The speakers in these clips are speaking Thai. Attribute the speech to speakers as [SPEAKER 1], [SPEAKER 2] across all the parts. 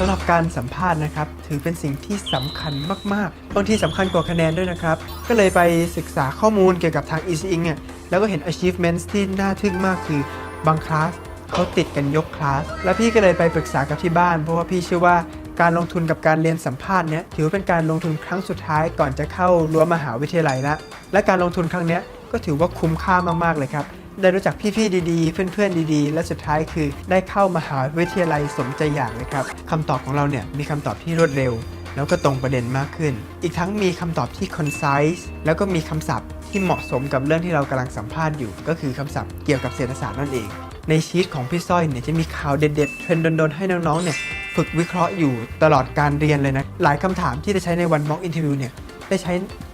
[SPEAKER 1] สำหรับการสัมภาษณ์นะครับถือเป็นสิ่งที่สำคัญมากๆบางทีสำคัญกว่าคะแนนด้วยนะครับ ก็เลยไปศึกษาข้อมูลเกี่ยวกับทาง Easy i n เนี่ยแล้วก็เห็น achievements ที่น่าทึ่งมากคือบางคลาสเขาติดกันยกคลาส แล้วพี่ก็เลยไปปรึกษากับที่บ้าน เพราะว่าพี่เชื่อว่าการลงทุนกับการเรียนสัมภาษณ์เนี่ยถือว่าเป็นการลงทุนครั้งสุดท้ายก่อนจะเข้ารั้วมหาวิทยาลัยละและการลงทุนครั้งเนี้ยก็ถือว่าคุ้มค่ามากๆเลยครับ ได้รู้จักพี่ๆดีๆ เพื่อนๆดีๆ และสุดท้ายคือได้เข้ามหาวิทยาลัยสมใจอยากเลยครับคำตอบของเราเนี่ยมีคำตอบที่รวดเร็ว แล้วก็ตรงประเด็นมากขึ้น อีกทั้งมีคำตอบที่ concise แล้วก็มีคำศัพท์ที่เหมาะสมกับเรื่องที่เรากำลังสัมภาษณ์อยู่ ก็คือคำศัพท์เกี่ยวกับเศรษฐศาสตร์นั่นเอง ในชีตของพี่สร้อยเนี่ยจะมีข่าวเด็ดๆเทรนด์โดนๆให้น้องๆเนี่ยฝึกวิเคราะห์อยู่ตลอดการเรียนเลยนะ หลายคำถามที่จะใช้ในวัน mock interview เนี่ยได้ใช้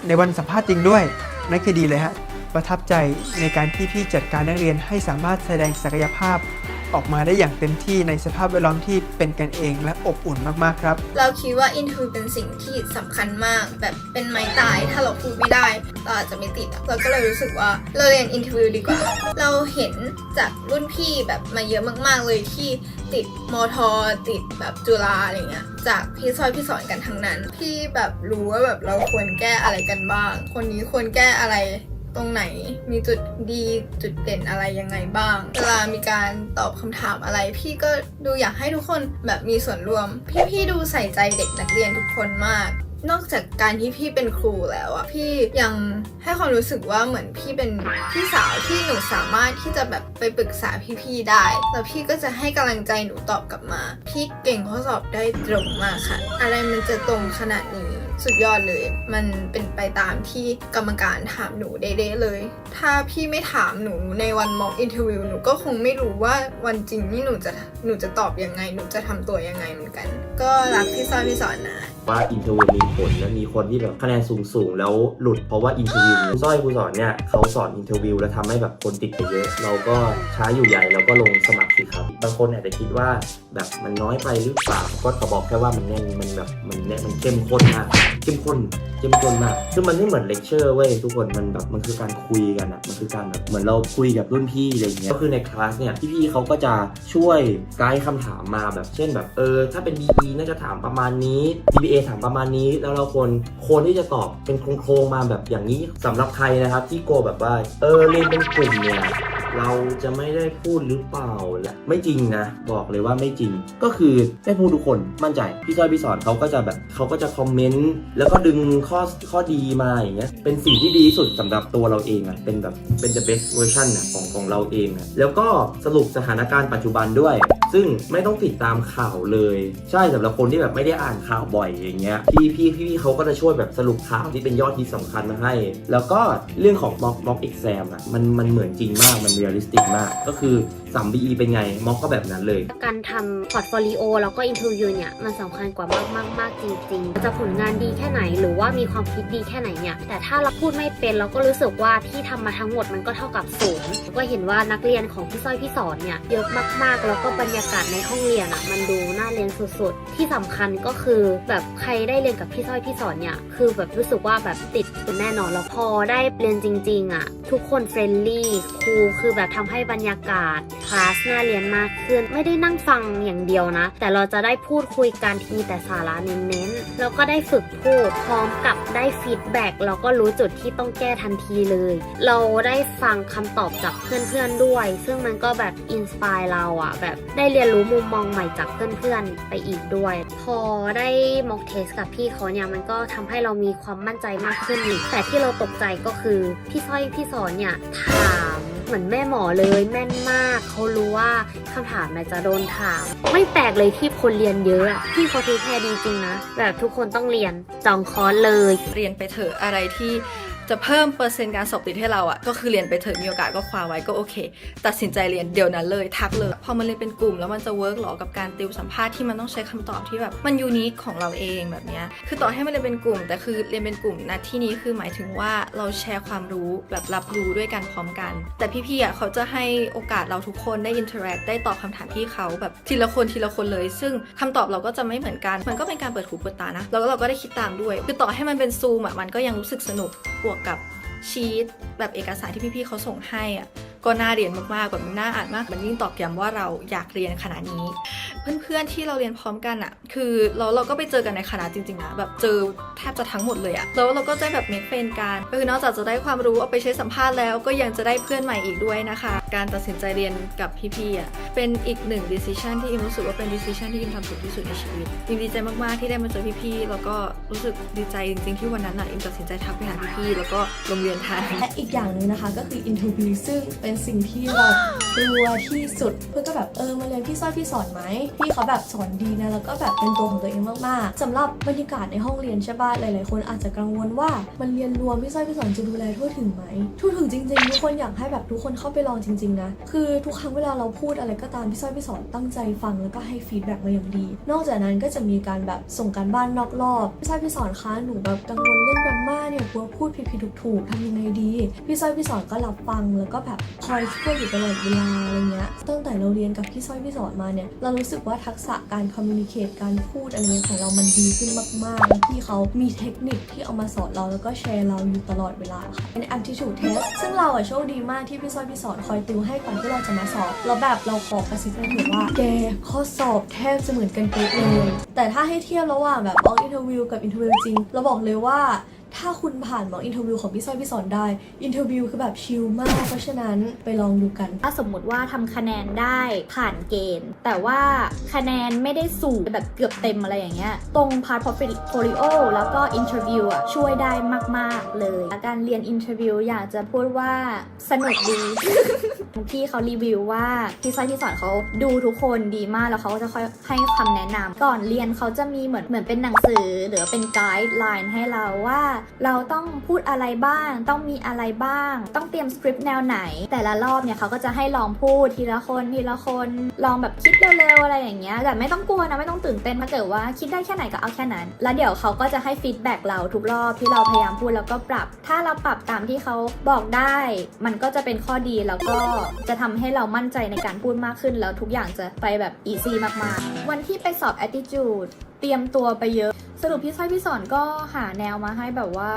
[SPEAKER 1] ในวันสัมภาษณ์จริงด้วย นั่นคือดีเลยฮะ ประทับใจในการที่พี่จัดการนักเรียนให้สามารถแสดงศักยภาพ ออกมาได้อย่างเต็มที่ในสภาพแวดล้อมที่เป็นกันเองและอบอุ่นมากๆครับ
[SPEAKER 2] เราคิดว่าอินทวิวเป็นสิ่งที่สำคัญมาก แบบเป็นไม้ตายถ้าเราพูดไม่ได้เราอาจจะไม่ติดเราก็เลยรู้สึกว่าเราเรียนอินทวิวดีกว่า เราเห็นจากรุ่นพี่แบบมาเยอะมากๆเลยที่ติดมอทอติดแบบจุฬาอะไรเงี้ยจากพี่ซอยพี่สอนกันทั้งนั้น พี่แบบรู้ว่าแบบเราควรแก้อะไรกันบ้าง คนนี้ควรแก้อะไร ตรงไหน มีจุดดีจุดเด่นอะไรยังไงบ้าง เวลามีการตอบคำถามอะไร พี่ก็ดูอยากให้ทุกคนแบบมีส่วนร่วม พี่พี่ดูใส่ใจเด็กนักเรียนทุกคนมากนอกจากการที่พี่เป็นครูแล้วอะพี่ยังให้ความรู้สึกว่าเหมือนพี่เป็นพี่สาวที่หนูสามารถที่จะแบบไปปรึกษาพี่ๆได้แล้วพี่ก็จะให้กำลังใจหนูตอบกลับมา พี่เก่งข้อสอบได้ตรงมากค่ะ อะไรมันจะตรงขนาดนี้ สุดยอดเลย มันเป็นไปตามที่กรรมการถามหนูเด้เลย ถ้าพี่ไม่ถามหนูในวันมอกอินเทอร์วิวหนูก็คงไม่รู้ว่าวันจริงนี่หนูจะหนูจะตอบยังไง หนูจะทำตัวยังไงเหมือนกัน ก็รักพี่ซอยพี่สอนนะ
[SPEAKER 3] ว่าอินเทอร์วิวมีผลและมีคนที่แบบคะแนนสูงสูงๆแล้วหลุดเพราะว่าอินเทอร์วิวสร้อยครูสอนเนี่ยเขาสอนอินเทอร์วิวแล้วทำให้แบบคนติดไปเยอะ เราก็ช้าอยู่ใหญ่เราก็ลงสมัครสิครับ บางคนอาจจะคิดว่า แบบมันน้อยไปหรือเปล่าก็ขอบอกแค่ว่ามันแน่นมันแบบมันแน่นมันเข้มข้นมากเข้มข้นเข้มข้นมากคือมันไม่เหมือนเลคเชอร์เว้ยทุกคนมันแบบมันคือการคุยกันอะมันคือการแบบเหมือนเราคุยกับรุ่นพี่อะไรเงี้ยก็คือในคลาสเนี่ยพี่ๆเขาก็จะช่วยไกด์คำถามมาแบบเช่นแบบเออถ้าเป็น BE น่าจะถามประมาณนี้ DBA ถามประมาณนี้ แล้วเราควรควรที่จะตอบเป็นโครงๆมาแบบอย่างนี้สำหรับใครนะครับที่โกลัวแบบว่าเออเรียนเป็นกลุ่มเนี่ย เราจะไม่ได้พูดหรือเปล่าและไม่จริงนะ บอกเลยว่าไม่จริง ก็คือได้พูดทุกคนมั่นใจ พี่จ้อยพี่สอนเขาก็จะแบบเขาก็จะคอมเมนต์แล้วก็ดึงข้อข้อดีมาอย่างเงี้ยเป็นสิ่งที่ดีที่สุดสำหรับตัวเราเองอะเป็นแบบเป็น the best version อะของของเราเองอะแล้วก็สรุปสถานการณ์ปัจจุบันด้วย ซึ่งไม่ต้องติดตามข่าวเลย ใช่สำหรับคนที่แบบไม่ได้อ่านข่าวบ่อยอย่างเงี้ยพี่พี่พี่พี่เขาก็จะช่วยแบบสรุปข่าวที่เป็นยอดฮิตสำคัญมาให้ แล้วก็เรื่องของ mock mock exam อะมันมันเหมือนจริงมากมัน realistic มาก ก็คือ3 BE เป็นไง mock ก็แบบนั้นเลย
[SPEAKER 4] การทำพอร์ตโฟลิโอแล้วก็อินทวิวเนี่ยมันสำคัญกว่ามากมากมากจริง ๆ จะผลงานดีแค่ไหนหรือว่ามีความคิดดีแค่ไหนเนี่ยแต่ถ้าเราพูดไม่เป็นเราก็รู้สึกว่าที่ทำมาทั้งหมดมันก็เท่ากับศูนย์ก็เห็นว่านักเรียนของพี่สร้อยพี่สอนเนี่ยเยอะมากๆ แล้วก็บรรยาากาศในห้องเรียนอะ่ะมันดูน่าเรียนสุดๆ ที่สำคัญก็คือแบบใครได้เรียนกับพี่สร้อยพี่สอนเนี่ย คือแบบรู้สึกว่าแบบติดเป็นแน่นอนแล้วพอได้เรียนจริง ๆอะทุกคนเฟรนลี่ครูคือแบบทำให้บรรยากาศคลาสน่าเรียนมากขึ้น ไม่ได้นั่งฟังอย่างเดียวนะ แต่เราจะได้พูดคุยกันมีแต่สาระเน้นๆแล้วก็ได้ฝึกพูดพร้อมกับได้ฟีดแบ็กแล้วก็รู้จุดที่ต้องแก้ทันทีเลย เราได้ฟังคำตอบจากเพื่อนๆด้วย ซึ่งมันก็แบบอินสปายเราอะแบบได้เรียนรู้มุมมองใหม่จากเพื่อนๆไปอีกด้วย พอได้ม็อกเทสกับพี่เขาเนี่ยมันก็ทำให้เรามีความมั่นใจมากขึ้นอีกแต่ที่เราตกใจก็คือพี่สร้อยพี่สอนเนี่ยถามเหมือนแม่หมอเลยแม่นมากเขารู้ว่าคำถามมันจะโดนถาม ไม่แปลกเลยที่คนเรียนเยอะอะพี่เขาทีแค่ดีจริงนะแบบทุกคนต้องเรียนจองคอร์สเลย
[SPEAKER 5] เรียนไปเถอะอะไรที่ จะเพิ่มเปอร์เซ็นต์การสอบติดให้เราอะ่ะก็คือเรียนไปเถอะมีโอกาสก็คว้าไว้ก็โอเค ตัดสินใจเรียนเดี๋ยวนั้นเลยทักเลย พอมันเรียนเป็นกลุ่มแล้วมันจะเวิร์กหรอกับการติวสัมภาษณ์ที่มันต้องใช้คำตอบที่แบบมันยูนิคของเราเองแบบเนี้ยคือต่อให้มันเรียนเป็นกลุ่ม แต่คือเรียนเป็นกลุ่มนะที่นี้คือหมายถึงว่าเราแชร์ความรู้แบบรับรู้ด้วยกันพร้อมกัน แต่พี่ๆอะเขาจะให้โอกาสเราทุกคนได้อินเทอร์แอคได้ตอบคำถามพี่เขาแบบทีละคนทีละคนเลย ซึ่งคำตอบเราก็จะไม่เหมือนกัน มันก็เป็นการเปิดหูเปิดตานะแล้วเราก็ได้คิดตามด้วย คือต่อให้มันเป็นซูมอะมันก็ยังรู้สึกสนุกบวกกับชีตแบบเอกสารที่พี่ๆเขาส่งให้อะก็น่าเรียนมากๆแบบมันน่าอ่านมากมันยิ่งตอกย้ำว่าเราอยากเรียนคณะนี้ เพื่อนๆที่เราเรียนพร้อมกันอะคือเราเราก็ไปเจอกันในคณะจริงๆนะแบบเจอแทบจะทั้งหมดเลยอะแล้วเราก็จะแบบเมคเฟนกันก็คือนอกจากจะได้ความรู้เอาไปใช้สัมภาษณ์แล้วก็ยังจะได้เพื่อนใหม่อีกด้วยนะคะ การตัดสินใจเรียนกับพี่ๆอะเป็นอีกหนึ่ง decision ที่อิมรู้สึกว่าเป็น decision ที่อิมทำถูกที่สุดในชีวิตอิมดีใจมากๆที่ได้มาเจอพี่ๆแล้วก็รู้สึกดีใจจริงๆที่วันนั้นอะอิมตัดสินใจทักไปหาพี่ๆแล้วก็ลงเรียนทัน
[SPEAKER 6] และอีกอย่างหนึ่งนะคะก็คือ interview ซึ่งเป็นสิ่งที่เรากลัวที่สุดเพื่อนก็แบบเออมาเรียนพี่สร้อยพี่สอนไหมพี่เขาแบบสอนดีนะแล้วก็แบบเป็นตัวของตัวเองมากๆสำหรับบรรยากาศในห้องเรียนใช่ป่ะหลายๆ คนอาจจะกังวลว่ามันเรียนรวมพี่สร้อยพี่สอนจะดูแลทั่วถึงไหมทั่วถึงจริงๆทุกคนอยากให้แบบทุกคนเข้าไปลองจริงๆ นะ คือทุกครั้งเวลาเราพูดอะไรก็ตามพี่สร้อยพี่สอนตั้งใจฟังแล้วก็ให้ฟีดแบ็กมาอย่างดี นอกจากนั้นก็จะมีการแบบส่งการบ้านนอกรอบพี่สร้อยพี่สอนคะหนูแบบกังวลเรื่องแกรมมาเนี่ยกลัวพูดผิดๆถูกๆทำยังไงดี พี่สร้อยพี่สอนก็รับฟังแล้วก็แบบคอยช่วยอยู่ตลอดเวลาอะไรเงี้ยตั้งแต่เราเรียนกับพี่สร้อยพี่สอนมาเนี่ยเรารู้สึกว่าทักษะการคอมมิวนิเคตการพูดอะไรเงี้ยของเรามันดีขึ้นมากๆแล้วพี่เขามีเทคนิคที่เอามาสอนเราแล้วก็แชร์เราอยู่ตลอดเวลาค่ะเป็น aptitude test ซึ่งเราอะโชคดีมากที่พี่สร้อยพี่สอนคอยตวให้ก่อนที่เราจะมาสอบ แล้วแบบเราขอกระซิบให้เห็นว่าแกข้อสอบแทบจะเหมือนกันเป๊ะเลย แต่ถ้าให้เทียบระหว่างแบบ mock interview กับ interview จริง เราบอกเลยว่า ถ้าคุณผ่านหมออินเทอร์วิวของพี่สร้อยพี่สอนได้ อินเทอร์วิวคือแบบชิลมาก เพราะฉะนั้นไปลองดูกัน
[SPEAKER 7] ถ้าสมมติว่าทำคะแนนได้ผ่านเกณฑ์ แต่ว่าคะแนนไม่ได้สูงแบบเกือบเต็มอะไรอย่างเงี้ย ตรงพาร์ทพอร์ตโฟลิโอแล้วก็อินเทอร์วิวอะช่วยได้มาก ๆ เลยการเรียนอินเทอร์วิวอยากจะพูดว่าสนุกดี พี่เขารีวิวว่าพี่สร้อยที่สอนเขาดูทุกคนดีมากแล้วเขาก็จะค่อยให้คำแนะนำก่อนเรียนเขาจะมีเหมือนเหมือนเป็นหนังสือหรือเป็นไกด์ไลน์ให้เราว่าเราต้องพูดอะไรบ้าง ต้องมีอะไรบ้าง ต้องเตรียมสคริปต์แนวไหน แต่ละรอบเนี่ยเขาก็จะให้ลองพูดทีละคนทีละคน ลองแบบคิดเร็วๆอะไรอย่างเงี้ย แต่ไม่ต้องกลัวนะ ไม่ต้องตื่นเต้นถ้าเกิดว่าคิดได้แค่ไหนก็เอาแค่นั้น แล้วเดี๋ยวเขาก็จะให้ฟีดแบ็กเราทุกรอบที่เราพยายามพูดแล้วก็ปรับ ถ้าเราปรับตามที่เขาบอกได้ มันก็จะเป็นข้อดีแล้วก็จะทำให้เรามั่นใจในการพูดมากขึ้น แล้วทุกอย่างจะไปแบบอีซี่มากๆ วันที่ไปสอบ attitude เตรียมตัวไปเยอะ สรุปพี่สร้อยพี่สอนก็หาแนวมาให้แบบว่า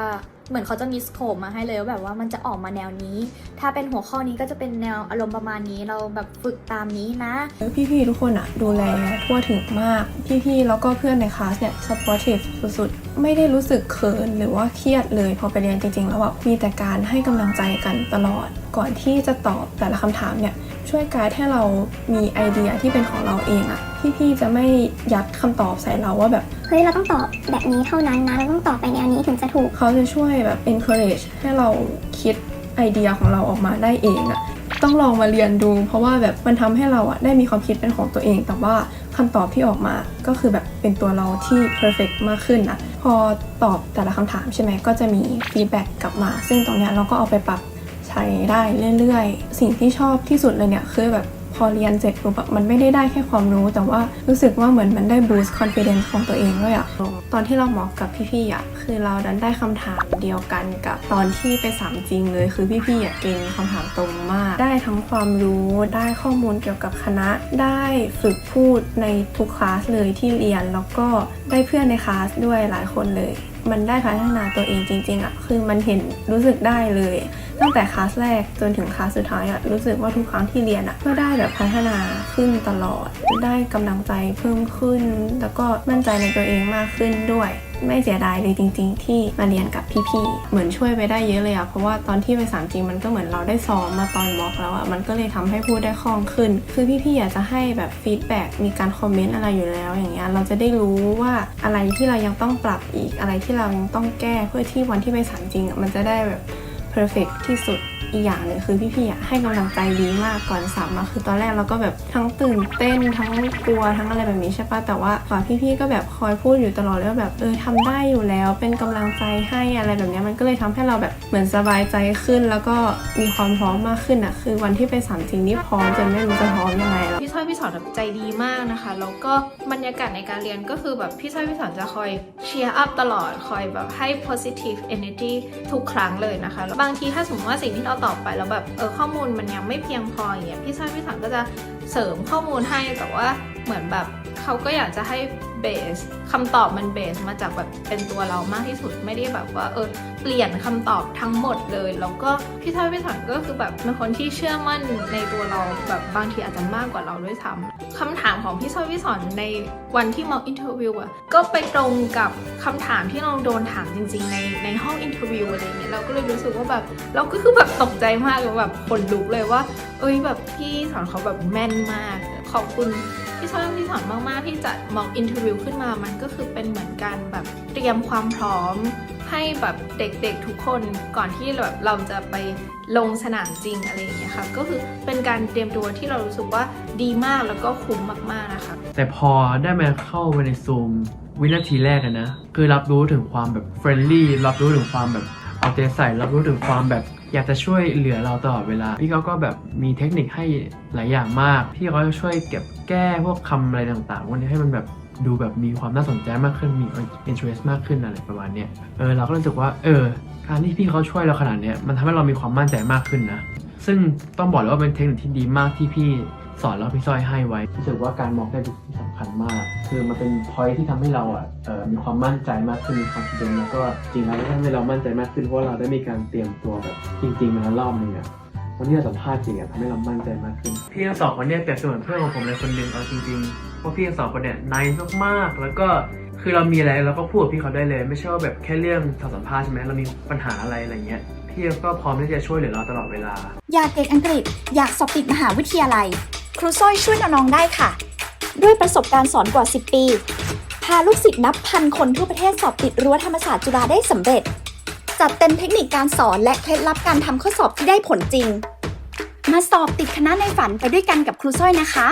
[SPEAKER 7] เหมือนเขาจะมีสโคปมาให้เลยว่าแบบว่ามันจะออกมาแนวนี้ ถ้าเป็นหัวข้อนี้ก็จะเป็นแนวอารมณ์ประมาณนี้เราแบบฝึกตามนี้นะ
[SPEAKER 8] พี่ๆทุกคนอะดูแลทั่วถึงมาก พี่ๆแล้วก็เพื่อนในคลาสเนี่ย supportive สุดๆ ไม่ได้รู้สึกเขินหรือว่าเครียดเลยพอไปเรียนจริงๆ แล้วอะมีแต่การให้กำลังใจกันตลอด ก่อนที่จะตอบแต่ละคำถามเนี่ย ช่วยไกด์ให้เรามีไอเดียที่เป็นของเราเองอะพี่ๆจะไม่ยัดคำตอบใส่เราว่าแบบ
[SPEAKER 9] เฮ้ยเราต้องตอบแบบนี้เท่านั้นนะเราต้องตอบไปแนวนี้ถึงจะถูก
[SPEAKER 8] เขาจะช่วยแบบ encourage ให้เราคิดไอเดียของเราออกมาได้เองอะต้องลองมาเรียนดู เพราะว่าแบบมันทำให้เราอะได้มีความคิดเป็นของตัวเอง แต่ว่าคำตอบที่ออกมาก็คือแบบเป็นตัวเราที่ perfect มากขึ้นอะพอตอบแต่ละคำถามใช่ไหมก็จะมี feedback กลับมา ซึ่งตรงเนี้ยเราก็เอาไปปรับ ใช้ได้เรื่อยๆ สิ่งที่ชอบที่สุดเลยเนี่ยคือแบบพอเรียนเสร็จปุ๊บอะมันไม่ได้ได้แค่ความรู้ แต่ว่ารู้สึกว่าเหมือนมันได้ boost confidence ของตัวเองด้วยอะตอนที่เราหมอกกับพี่ๆอะคือเราดันได้คำถามเดียวกันกับตอนที่ไปสามจริงเลย คือพี่ๆอะเก่งคำถามตรงมาก ได้ทั้งความรู้ได้ข้อมูลเกี่ยวกับคณะ ได้ฝึกพูดในทุกคลาสเลยที่เรียนแล้วก็ได้เพื่อนในคลาสด้วยหลายคนเลย มันได้พัฒนาตัวเองจริงๆอะคือมันเห็นรู้สึกได้เลย ตั้งแต่คลาสแรกจนถึงคลาสสุดท้ายอะรู้สึกว่าทุกครั้งที่เรียนอะก็ได้แบบพัฒนาขึ้นตลอด ได้กำลังใจเพิ่มขึ้น แล้วก็มั่นใจในตัวเองมากขึ้นด้วย ไม่เสียดายเลยจริง ๆ ที่มาเรียนกับพี่ๆเหมือนช่วยไปได้เยอะเลยอะเพราะว่าตอนที่ไปสามจริงมันก็เหมือนเราได้ซ้อมมาตอนบล็อกแล้วอะมันก็เลยทำให้พูดได้คล่องขึ้น คือพี่ๆอยากจะให้แบบฟีดแบ็กมีการคอมเมนต์อะไรอยู่แล้วอย่างเงี้ยเราจะได้รู้ว่าอะไรที่เรายังต้องปรับอีกอะไรที่เรายังต้องแก้เพื่อที่วันที่ไปสามจริงอะมันจะได้แบบ perfect ที่สุด อีกอย่างหนึ่งคือพี่ๆอะให้กำลังใจดีมากก่อนสามมาคือตอนแรกเราก็แบบทั้งตื่นเต้นทั้งกลัวทั้งอะไรแบบนี้ใช่ปะแต่ว่าฝ่าพี่ๆก็แบบคอยพูดอยู่ตลอดเลยว่าแบบเออทำได้อยู่แล้วเป็นกำลังใจให้อะไรแบบนี้มันก็เลยทำให้เราแบบเหมือนสบายใจขึ้น แล้วก็มีความพร้อมมากขึ้นอะคือวันที่ไปสามจริงนี่พร้อมจนไม่รู้จะพร้อมยังไงแล้ว
[SPEAKER 10] พี่สร้อยพี่สอนแบบใจดีมากนะคะแล้วก็บรรยากาศในการเรียนก็คือแบบพี่สร้อยพี่สอนจะคอยเชียร์อัพตลอดคอยแบบให้ positive energy ทุกครั้งเลยนะคะบางทีถ้าสมมติว่าสิ่งที่เราต่อไปแล้วแบบเออข้อมูลมันยังไม่เพียงพออย่างเงี้ยพี่สร้อยพี่สันก็จะเสริมข้อมูลให้แต่ว่าเหมือนแบบ เขาก็อยากจะให้เบสคำตอบมันเบสมาจากแบบเป็นตัวเรามากที่สุดไม่ได้แบบว่าเออเปลี่ยนคำตอบทั้งหมดเลย แล้วก็พี่ชายพี่สอนก็คือแบบเป็นคนที่เชื่อมั่นในตัวเราแบบบางทีอาจจะมากกว่าเราด้วยซ้ำคำถามของพี่ชายพี่สอนในวันที่มาอินเทอร์วิวอะก็ไปตรงกับคำถามที่เราโดนถามจริง ๆ ในในห้องอินเทอร์วิวอะไรเงี้ยเราก็เลยรู้สึกว่าแบบเราก็คือแบบตกใจมากเลยแบบขนลุกเลยว่า เอ้ยแบบพี่สอนเขาแบบแม่นมากขอบคุณ พี่ชอบพี่สอนมาก ๆ ที่จัดมอกอินเทอร์วิวขึ้นมา มันก็คือเป็นเหมือนการแบบเตรียมความพร้อม ให้แบบเด็ก ๆ ทุกคนก่อนที่แบบเราจะไปลงสนามจริงอะไรอย่างเงี้ยค่ะ ก็คือเป็นการเตรียมตัวที่เรารู้สึกว่าดีมากแล้วก็คุ้มมาก ๆ นะคะ
[SPEAKER 11] แต่พอได้มาเข้าไปในซูมวินาทีแรกอะนะ คือรับรู้ถึงความแบบเฟรนลี่รับรู้ถึงความแบบเอาใจใส่รับรู้ถึงความแบบ อยากจะช่วยเหลือเราตลอดเวลา พี่เขาก็แบบมีเทคนิคให้หลายอย่างมาก พี่เขาจะช่วยเก็บแก้พวกคำอะไรต่างๆวันนี้ให้มันแบบดูแบบมีความน่าสนใจมากขึ้นมี interest มากขึ้นอะไรประมาณเนี้ยเออเราก็รู้สึกว่าเออการที่พี่เขาช่วยเราขนาดเนี้ยมันทำให้เรามีความมั่นใจมากขึ้นนะ ซึ่งต้องบอกเลยว่าเป็นเทคนิคที่ดีมากที่พี่สอนแล้วพี่ซอยให้ไว้รู้สึกว่าการมองได้เป็นสิ่งสำคัญมาก คือมันเป็นพอยที่ทำให้เราอะเอ่อมีความมั่นใจมากขึ้นมีความคิดแล้วก็จริงแล้วทำให้เรามั่นใจมากขึ้นเพราะว่าเราได้มีการเตรียมตัวแบบจริงๆมาแล้วรอบนึงอะวันที่เราสัมภาษณ์จริงอะทำให้เรามั่นใจมากขึ้น พี่ทั้งสองคนเนี่ยเปรียบเสมือนเพื่อนของผมเลยคนหนึ่งเอาจริงๆเพราะพี่ทั้งสองคนเนี่ยนายมากๆ แล้วก็คือเรามีอะไรเราก็พูดกับพี่เขาได้เลย ไม่ใช่ว่าแบบแค่เรื่องทำสัมภาษณ์ใช่ไหมเรามีปัญหาอะไรอะไรเงี้ยพี่ก็พร้อมที่จะช่วยเหลือเราตลอดเวลา
[SPEAKER 12] อยากเก่งอังกฤษอยากสอบติดมหาวิทยาลัย ครูส้อยช่วยน้องๆได้ค่ะ ด้วยประสบการณ์สอนกว่า 10 ปี พาลูกศิษย์นับพันคนทั่วประเทศสอบติดรั้วธรรมศาสตร์จุฬาได้สำเร็จ จัดเต็มเทคนิคการสอนและเคล็ดลับการทำข้อสอบที่ได้ผลจริง มาสอบติดคณะในฝันไปด้วยกันกับครูส้อยนะคะ